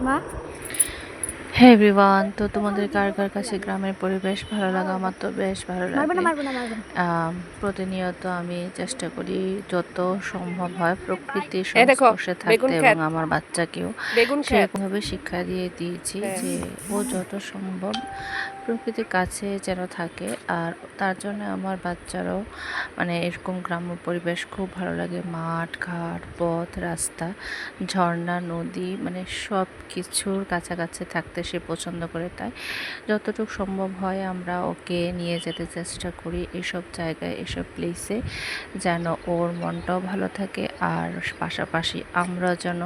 ます。হ্যাঁ everyone তো তোমাদের কার কার কাছে গ্রামের পরিবেশ ভালো লাগা? আমার তো বেশ ভালো লাগে। প্রতিনিয়ত আমি চেষ্টা করি যত সম্ভব হয় প্রকৃতির সংস্পর্শে থাকতে এবং আমার বাচ্চাকেও সেরকমভাবে শিক্ষা দিয়ে দিয়েছি হ্যাঁ। যে ও যত সম্ভব প্রকৃতির কাছে যেন থাকে। আর তার জন্য আমার বাচ্চারাও মানে এরকম গ্রাম্য পরিবেশ খুব ভালো লাগে। মাঠ ঘাট পথ রাস্তা ঝর্ণা নদী মানে সব কিছুর কাছাকাছি থাকতে সে পছন্দ করে তাই যতটুকু সম্ভব হয় আমরা ওকে নিয়ে যেতে চেষ্টা করি এসব জায়গায় এসব প্লেসে যেন ওর মনটাও ভালো থাকে আর পাশাপাশি আমরা যেন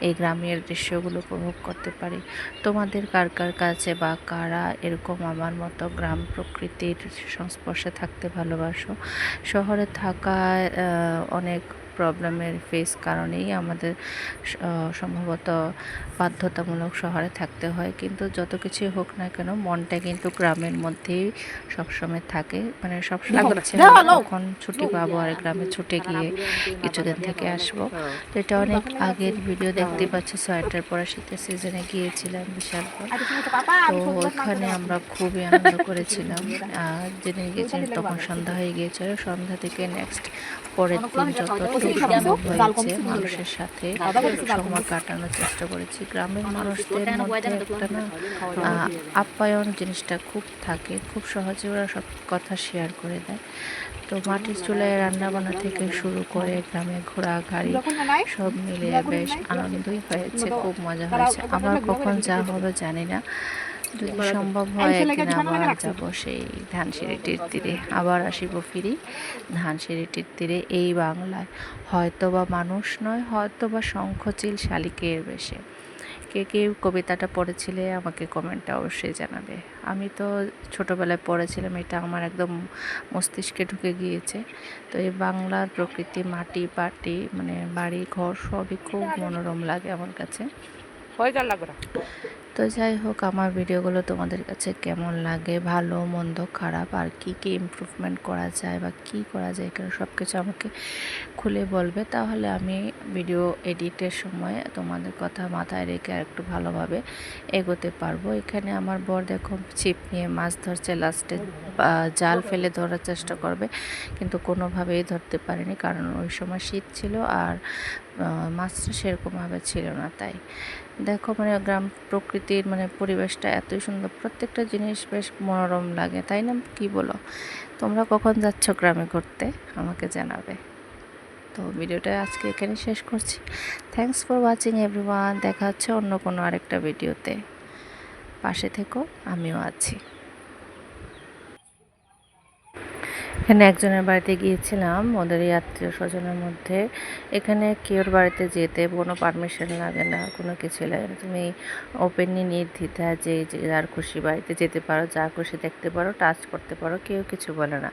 এই গ্রামের দৃশ্যগুলো উপভোগ করতে পারি। তোমাদের কার কার কাছে বা কারা এরকম আমার মতো গ্রাম প্রকৃতির সংস্পর্শে থাকতে ভালোবাসো? শহরে আহ, অনেক প্রবলেমের ফেস কারণেই আমাদের সম্ভবত বাধ্যতামূলক শহরে থাকতে হয়। কিন্তু যত কিছুই হোক না কেন মনটা কিন্তু গ্রামের মধ্যেই সবসময় থাকে। মানে সবসময় না। কখন ছুটি পাবো আর গ্রামে ছুটে গিয়ে কিছুদিন থেকে আসব। তো এটা অনেক আগের ভিডিও দেখতে পাচ্ছি সোয়েটার পরা শীতের সিজনে গিয়েছিলাম বিশাল তো ওখানে আমরা খুবই আনন্দ করেছিলাম। আর যেদিন গিয়েছিলাম তখন সন্ধ্যা হয়ে গিয়েছিল সন্ধ্যা থেকে নেক্সট পরের দিন সম্ভব হয়েছে মানুষের সাথে সময় কাটানোর চেষ্টা করেছি। গ্রামের মানুষদের মধ্যে একটা না আপ্যায়ন জিনিসটা খুব থাকে। খুব সহজে ওরা সব কথা শেয়ার করে দেয়। তো মাটির চুলায় রান্না বান্না থেকে শুরু করে গ্রামে ঘোরা গাড়ি সব মিলিয়ে বেশ আনন্দই হয়েছে। খুব মজা হয়েছে। আবার কখন যা হবে জানি না। যদি সম্ভব হয় একদিন আবার যাব সেই ধানসিঁড়িটির তীরে আবার আসিব ফিরি ধানসিঁড়িটির তীরে এই বাংলায়। হয়তো বা মানুষ নয় হয়তো বা শঙ্খচিল শালিকের বেশে। কে কে কবিতাটা পড়েছিলে আমাকে কমেন্টে অবশ্যই জানাবে। আমি তো ছোটোবেলায় পড়েছিলাম এটা আমার একদম মস্তিষ্কে ঢুকে গিয়েছে। তো এই বাংলার প্রকৃতি মাটি পাটি মানে বাড়ি ঘর সবই খুব মনোরম লাগে আমার কাছে। হয়ে গেল তো যাই হোক, আমার ভিডিওগুলো তোমাদের কাছে কেমন লাগে? ভালো, মন্দ, খারাপ, আর কি কি ইমপ্রুভমেন্ট করা যায় বা কি করা যায় এখানে সব কিছু আমাকে খুলে বলবে। তাহলে আমি ভিডিও এডিটের সময় তোমাদের কথা মাথায় রেখে আর একটু ভালোভাবে এগোতে পারব। এখানে আমার বর দেখো ছিপ নিয়ে মাছ ধরছে লাস্টে জাল ফেলে ধরার চেষ্টা করবে, কিন্তু কোনোভাবেই ধরতে পারেনি কারণ ওই সময় শীত ছিল আর মাছটা সেরকমভাবে ছিল না তাই। দেখো মানে গ্রাম প্রকৃতির মানে পরিবেশটা এতই সুন্দর। প্রত্যেকটা জিনিস বেশ মনোরম লাগে, তাই না? কি বলো? তোমরা কখন যাচ্ছ গ্রামে ঘুরতে? আমাকে জানাবে। তো ভিডিওটা আজকে এখানে শেষ করছি। থ্যাংকস ফর ওয়াচিং এভরিওয়ান দেখা হচ্ছে অন্য কোনো আরেকটা ভিডিওতে। পাশে থেকো, আমিও আছি। এখানে একজনের বাড়িতে গিয়েছিলাম ওদেরই আত্মীয় স্বজনের মধ্যে। এখানে কেউর বাড়িতে যেতে কোনো পারমিশন লাগে না, কোনো কিছু লাগে না। তুমি ওপেনলি নির্দ্বিধা যে যে, যার খুশি বাড়িতে যেতে পারো, যা খুশি দেখতে পারো টাচ করতে পারো, কেউ কিছু বলে না।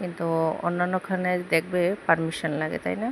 কিন্তু অন্যান্যখানে দেখবে পারমিশন লাগে, তাই না?